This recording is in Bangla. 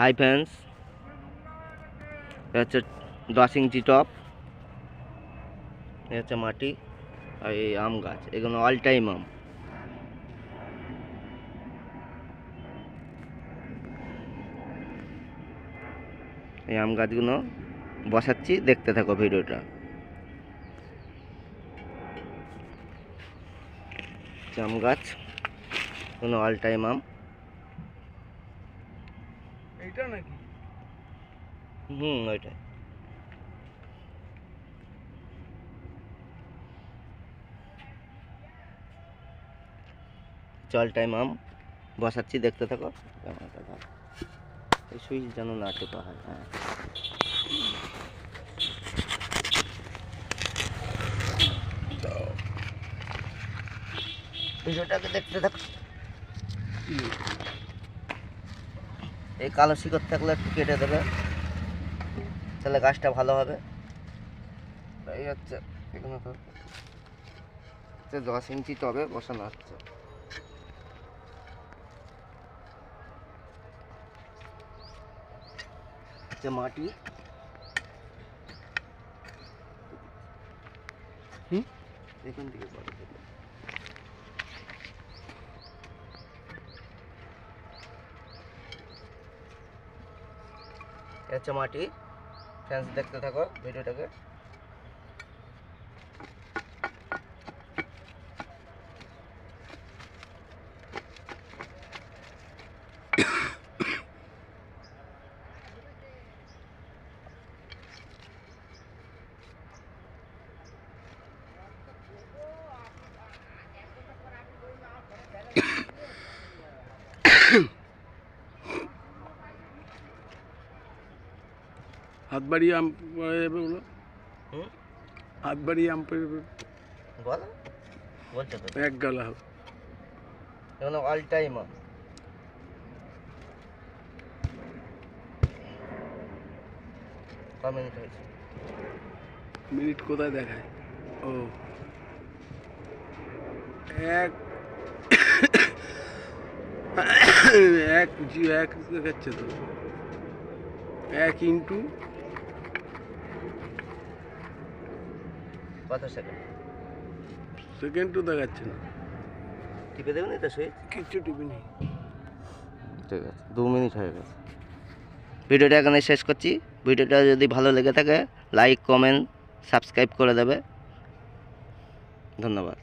হাই ফ্যান্স হচ্ছে দশ ইঞ্চি টপ এ হচ্ছে মাটি আর এই আম গাছ, এগুলো অল টাইম আম। এই আম গাছগুলো বসাচ্ছি, দেখতে থাকো ভিডিওটা। আম গাছ কোনো অল টাইম আম। এইটা নাকি? হুম ওইটাই চল টাইম আম বসাচ্ছি দেখতে থাকো। ক্যামেরাটা ধর। এই সুইচ যেন না টেপা হয় হ্যাঁ। ভিডিওটাকে দেখতে থাকো। এই কালো শিকড় থাকলে একটু কেটে দেবে। তাহলে গাছটা ভালো হবে। এই হচ্ছে এখানে দশ ইঞ্চি টবে বসানো হচ্ছে। হচ্ছে মাটি। হুম? এখান থেকে পরে দেবে। এ হচ্ছে মাটি। ফ্যান্স দেখতে থাকো ভিডিওটাকে। হাত বাড়িয়ে আম পাওয়া যাবে বলো হুম হাত বাড়িয়ে আম পাওয়া যাবে বল বলছো তো এক গালা হবে এগুলো অল টাইম ক মিনিট হয়েছে মিনিট কোথায় দেখায় ও এক এক জি এক দেখাচ্ছে তো এক ইন্টু কত সেকেন্ড? সেকেন্ডও দেখাচ্ছে না। টিপে দেবেন এটা সুইচ? কিচ্ছু টিপে নেই। ঠিক আছে দু মিনিট হয়ে গেছে। ভিডিওটা এখানে শেষ করছি। ভিডিওটা যদি ভালো লেগে থাকে লাইক কমেন্ট সাবস্ক্রাইব করে দেবে। ধন্যবাদ।